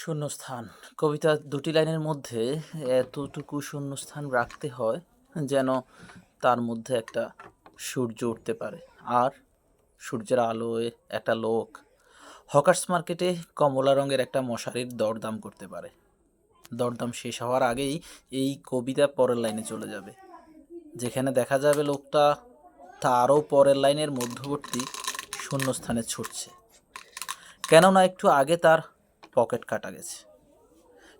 শূন্যস্থান। কবিতা দুটি লাইনের মধ্যে এতটুকু শূন্যস্থান রাখতে হয় যেন তার মধ্যে একটা সূর্য উঠতে পারে। আর সূর্যের আলোয় একটা লোক হকার্স মার্কেটে কমলা রঙের একটা মশারির দরদাম করতে পারে। দরদাম শেষ হওয়ার আগেই এই কবিতা পরের লাইনে চলে যাবে। যেখানে দেখা যাবে লোকটা তারও পরের লাইনের মধ্যবর্তী শূন্যস্থানে ছুটছে। কেননা একটু আগে তার পকেট কাটা গেছে।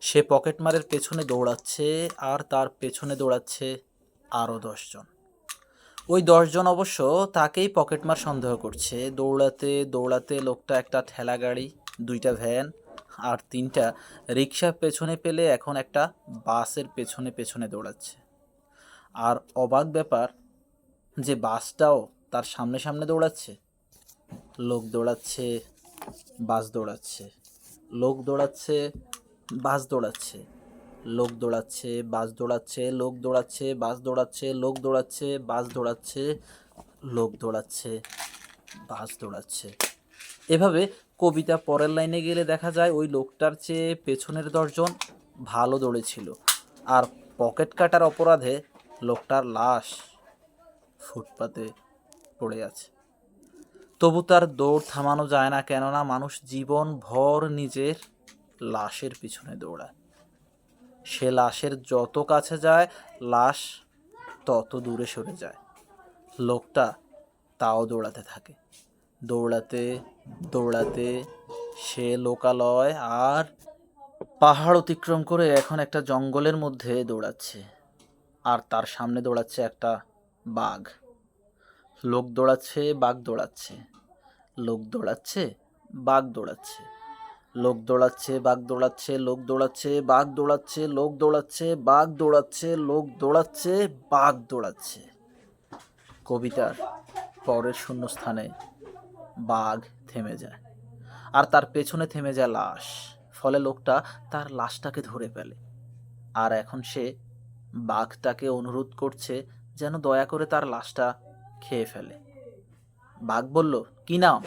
সে পকেট মারের পেছনে দৌড়াচ্ছে আর তার পেছনে দৌড়াচ্ছে আরও দশজন ওই দশজন অবশ্য তাকেই পকেটমার সন্দেহ করছে। দৌড়াতে দৌড়াতে লোকটা একটা ঠেলা গাড়ি, দুইটা ভ্যান আর তিনটা রিক্সা পেছনে পেলে এখন একটা বাসের পেছনে পেছনে দৌড়াচ্ছে। আর অবাক ব্যাপার যে বাসটাও তার সামনে সামনে দৌড়াচ্ছে, লোক দৌড়াচ্ছে, বাস দৌড়াচ্ছে। লোক দৌড়াচ্ছে, বাস দৌড়াচ্ছে। লোক দৌড়াচ্ছে, বাস দৌড়াচ্ছে, লোক দৌড়াচ্ছে, বাস দৌড়াচ্ছে, লোক দৌড়াচ্ছে, বাস দৌড়াচ্ছে, লোক দৌড়াচ্ছে, বাস দৌড়াচ্ছে। এভাবে কবিতা পরের লাইনে গেলে দেখা যায় ওই লোকটার চেয়ে পেছনের দশজন ভালো দৌড়েছিল। আর পকেট কাটার অপরাধে লোকটার লাশ ফুটপাতে পড়ে আছে। তবু তার দৌড় থামানো যায় না কেননা মানুষ জীবন ভর নিজের লাশের পিছনে দৌড়ায়। সে লাশের যত কাছে যায়, লাশ তত দূরে সরে যায়। লোকটা তাও দৌড়াতে থাকে। দৌড়াতে দৌড়াতে সে লোকালয় আর পাহাড় অতিক্রম করে এখন একটা জঙ্গলের মধ্যে দৌড়াচ্ছে। আর তার সামনে দৌড়াচ্ছে একটা বাঘ। লোক দৌড়াচ্ছে, বাঘ দৌড়াচ্ছে। লোক দৌড়াচ্ছে, বাঘ দৌড়াচ্ছে। লোক দৌড়াচ্ছে, বাঘ দৌড়াচ্ছে, লোক দৌড়াচ্ছে, বাঘ দৌড়াচ্ছে, লোক দৌড়াচ্ছে, বাঘ দৌড়াচ্ছে, লোক দৌড়াচ্ছে, বাঘ দৌড়াচ্ছে। কবিতার পরের শূন্যস্থানে বাঘ থেমে যায়। আর তার পেছনে থেমে যায় লাশ। ফলে লোকটা তার লাশটাকে ধরে ফেলে। আর এখন সে বাঘটাকে অনুরোধ করছে যেন দয়া করে তার লাশটা খেয়ে ফেলে। বাঘ বলল, কি নাও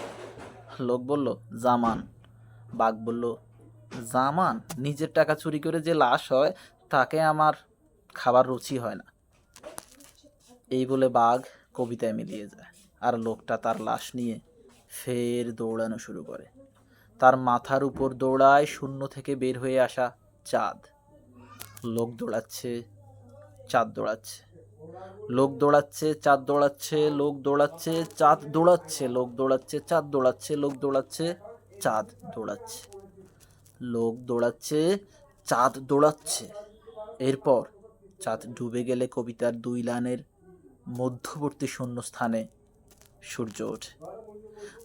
লোক বলল, জামান। বাঘ বলল, জামান? নিজের টাকা চুরি করে যে লাশ হয়, তাকে আমার খাবার রুচি হয় না। এই বলে বাঘ কবিতায় মিলিয়ে যায় আর লোকটা তার লাশ নিয়ে ফের দৌড়ানো শুরু করে। তার মাথার উপর দৌড়ায় শূন্য থেকে বের হয়ে আসা চাঁদ। লোক দৌড়াচ্ছে, চাঁদ দৌড়াচ্ছে। লোক দৌড়াচ্ছে, চাঁদ দৌড়াচ্ছে, লোক দৌড়াচ্ছে, চাঁদ দৌড়াচ্ছে, লোক দৌড়াচ্ছে, চাঁদ দৌড়াচ্ছে, লোক দৌড়াচ্ছে, চাঁদ দৌড়াচ্ছে, লোক দৌড়াচ্ছে, চাঁদ দৌড়াচ্ছে। এরপর চাঁদ ডুবে গেলে কবিতার দুই লাইনের মধ্যবর্তী শূন্যস্থানে সূর্য ওঠে।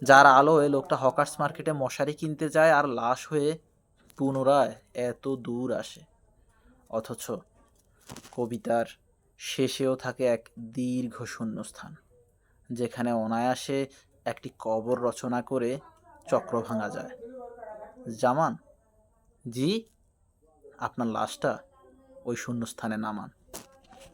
যার আলোয় লোকটা হকার্স মার্কেটে মশারি কিনতে যায় আর লাশ হয়ে পুনরায় এত দূর আসে। অথচ কবিতার শেষেও থাকে এক দীর্ঘ শূন্যস্থান, যেখানে অনায়াসে একটি কবর রচনা করে চক্র ভাঙা যায়। জামান, জি, আপনার লাশটা ওই শূন্যস্থানে নামান।